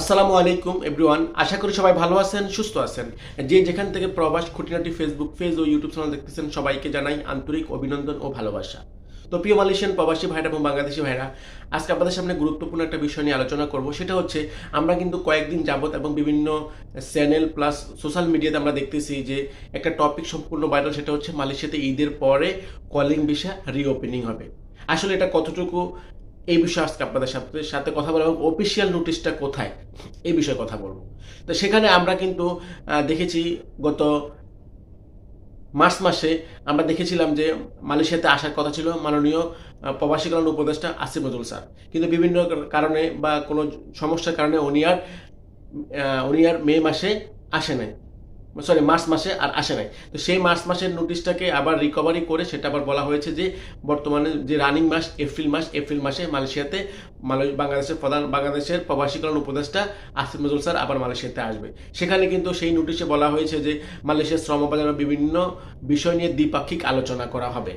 আসসালামু আলাইকুম এভরিওয়ান আশা করি সবাই ভালো আছেন, সুস্থ আছেন। যে যেখান থেকে প্রবাস, খুঁটিনাটি ফেসবুক পেজ ও ইউটিউব চ্যানেল দেখতেছেন, সবাইকে জানাই আন্তরিক অভিনন্দন ও ভালোবাসা। তো প্রিয় মালয়েশিয়ান প্রবাসী ভাইরা এবং বাংলাদেশি ভাইরা, আজকে আপনাদের সামনে গুরুত্বপূর্ণ একটা বিষয় নিয়ে আলোচনা করব। সেটা হচ্ছে, আমরা কিন্তু কয়েকদিন যাবত এবং বিভিন্ন চ্যানেল প্লাস সোশ্যাল মিডিয়াতে আমরা দেখতেছি যে একটা টপিক সম্পূর্ণ ভাইরাল সেটা হচ্ছে মালয়েশিয়াতে ঈদের পরে কলিং ভিসা রিওপেনিং হবে। আসলে এটা কতটুকু, এই বিষয়ে আজকে আপনাদের সাথে সাথে কথা বলা এবং অফিসিয়াল নোটিশটা কোথায়? এই বিষয়ে কথা বলব। তো সেখানে আমরা কিন্তু দেখেছি গত মার্চ মাসে আমরা দেখেছিলাম যে মালয়েশিয়াতে আসার কথা ছিল মাননীয় প্রবাসী কল্যাণ উপদেষ্টা আসিফ নজরুল স্যার। কিন্তু বিভিন্ন কারণে বা কোনো সমস্যার কারণে উনি আর উনি আর মে মাসে আসে নাই। সরি মার্চ মাসে আর আসে নাই। তো সেই মার্চ মাসের নোটিশটাকে আবার রিকভারি করে সেটা আবার বলা হয়েছে যে, বর্তমানে যে রানিং মাস এপ্রিল মাস এপ্রিল মাসে মালয়েশিয়াতে মালয়- বাংলাদেশের প্রধান, বাংলাদেশের প্রবাসী কল্যাণ উপদেষ্টা আসিফ নজরুল স্যার আবার মালয়েশিয়াতে আসবে। সেখানে কিন্তু সেই নোটিশে বলা হয়েছে যে, মালয়েশিয়ার শ্রম বাজারের বিভিন্ন বিষয় নিয়ে দ্বিপাক্ষিক আলোচনা করা হবে।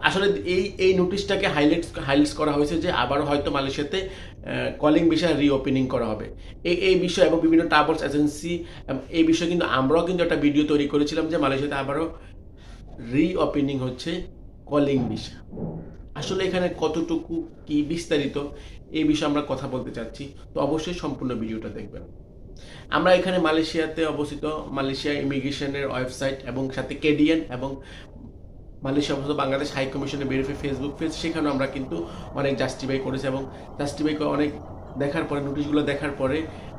আসলে এই এই নোটিশটাকে হাইলাইট হাইলাইটস করা হয়েছে যে, আবারও হয়তো মালয়েশিয়াতে কলিং বিষয় রিওপেনিং করা হবে। এই এই বিষয় এবং বিভিন্ন ট্রাভেলস এজেন্সি এই বিষয়ে কিন্তু আমরাও কিন্তু একটা ভিডিও তৈরি করেছিলাম যে মালয়েশিয়াতে আবারও রিওপেনিং হচ্ছে কলিং ভিসা আসলে এখানে কতটুকু, কি বিস্তারিত, এই বিষয়ে আমরা কথা বলতে চাচ্ছি। তো অবশ্যই সম্পূর্ণ ভিডিওটা দেখবেন। আমরা এখানে মালয়েশিয়াতে অবস্থিত, মালয়েশিয়া ইমিগ্রেশনের ওয়েবসাইট এবং সাথে কেডিএন এবং মালয়েশিয়া অবস্থিত বাংলাদেশ হাই কমিশনের ভেরিফাই ফেসবুক পেজ সেখানেও আমরা কিন্তু অনেক জাস্টিফাই করেছি এবং জাস্টিফাই করে অনেক দেখার পরে নোটিশগুলো দেখার পরে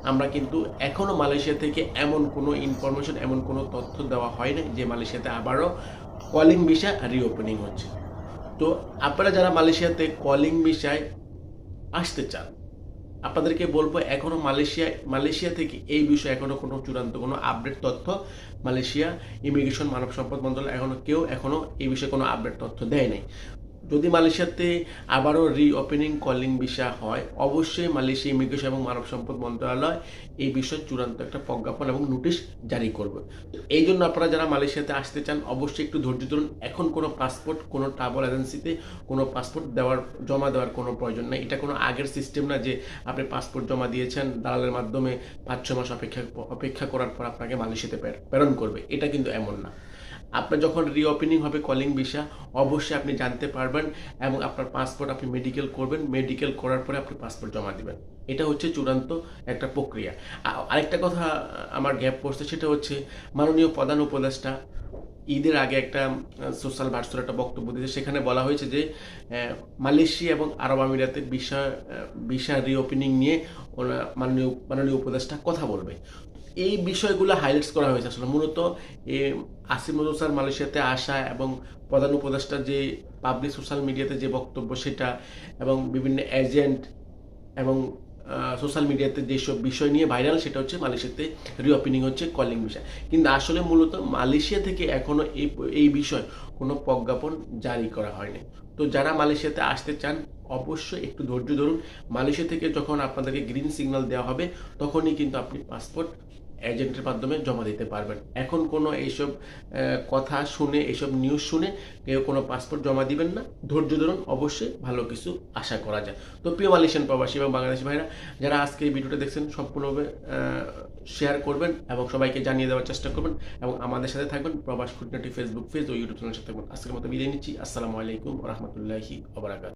আমরা কিন্তু এখনও মালয়েশিয়া থেকে এমন কোনো ইনফরমেশন এমন কোনো তথ্য দেওয়া হয় না যে মালয়েশিয়াতে আবারও কলিং ভিসা রিওপেনিং হচ্ছে। তো আপনারা যারা মালয়েশিয়াতে কলিং ভিসায় আসতে চান, আপনাদেরকে বলব এখনও মালয়েশিয়া মালয়েশিয়া থেকে এই বিষয়ে এখনও কোনো চূড়ান্ত কোনো আপডেট তথ্য মালয়েশিয়া ইমিগ্রেশন মানব সম্পদ মন্ত্রণালয় এখনও কেউ এখনও এই বিষয়ে কোনো আপডেট তথ্য দেয় নাই। যদি মালয়েশিয়াতে আবারও রিওপেনিং কলিং ভিসা হয়, অবশ্যই মালয়েশিয়া ইমিগ্রেশন এবং মানব সম্পদ মন্ত্রণালয় এই বিষয়ে চূড়ান্ত একটা প্রজ্ঞাপন এবং নোটিশ জারি করবে। এই জন্য আপনারা যারা মালয়েশিয়াতে আসতে চান, অবশ্যই একটু ধৈর্য ধরুন। এখন কোনো পাসপোর্ট কোনো ট্রাভেল এজেন্সিতে কোনো পাসপোর্ট দেওয়ার, জমা দেওয়ার কোনো প্রয়োজন নেই। এটা কোনো আগের সিস্টেম না যে আপনি পাসপোর্ট জমা দিয়েছেন, দালালের মাধ্যমে পাঁচ ছ মাস অপেক্ষা অপেক্ষা করার পর আপনাকে মালয়েশিয়াতে প্রেরণ করবে। এটা কিন্তু এমন না। আপনার যখন রিওপেনিং হবে কলিং ভিসা অবশ্যই আপনি জানতে পারবেন এবং আপনার পাসপোর্ট আপনি মেডিকেল করবেন মেডিকেল করার পরে আপনি পাসপোর্ট জমা দিবেন। এটা হচ্ছে চূড়ান্ত একটা প্রক্রিয়া। আরেকটা কথা আমার গ্যাপ পড়ছে, সেটা হচ্ছে মাননীয় প্রধান উপদেষ্টা ঈদের আগে একটা সোশ্যাল ভার্চুয়াল একটা বক্তব্য দিয়েছে। সেখানে বলা হয়েছে যে মালয়েশিয়া এবং আরব আমিরাতের ভিসা ভিসা রিওপেনিং নিয়ে মাননীয় মাননীয় উপদেষ্টা কথা বলবে। এই বিষয়গুলো হাইলাইটস করা হয়েছে। আসলে মূলত আসিম স্যার মালয়েশিয়াতে আসা এবং প্রধান উপদেষ্টার যে পাবলিক সোশ্যাল মিডিয়াতে যে বক্তব্য সেটা এবং বিভিন্ন এজেন্ট এবং সোশ্যাল মিডিয়াতে যেসব বিষয় নিয়ে ভাইরাল সেটা হচ্ছে মালয়েশিয়াতে রিওপেনিং হচ্ছে কলিং বিষয়। কিন্তু আসলে মূলত মালয়েশিয়া থেকে এখনও এই এই বিষয় কোনো প্রজ্ঞাপন জারি করা হয়নি। তো যারা মালয়েশিয়াতে আসতে চান, অবশ্যই একটু ধৈর্য ধরুন। মালয়েশিয়া থেকে যখন আপনাদেরকে গ্রিন সিগন্যাল দেওয়া হবে, তখনই কিন্তু আপনি পাসপোর্ট এজেন্টের মাধ্যমে জমা দিতে পারবেন। এখন কোনো এইসব কথা শুনে, এইসব নিউজ শুনে কেউ কোনো পাসপোর্ট জমা দিবেন না। ধৈর্য ধরুন, অবশ্যই ভালো কিছু আশা করা যায়। তো প্রিয় মালয়েশিয়ান প্রবাসী এবং বাংলাদেশি ভাইরা, যারা আজকে এই ভিডিওটা দেখছেন, সম্পূর্ণভাবে শেয়ার করবেন এবং সবাইকে জানিয়ে দেওয়ার চেষ্টা করবেন এবং আমাদের সাথে থাকবেন প্রবাস খুঁটিনাটি ফেসবুক পেজ ও ইউটিউব চ্যানেলের সাথে থাকবেন। আজকের মতো বিদায় নিচ্ছি। আসসালামু আলাইকুম রহমতুল্লাহি ওবরাকাত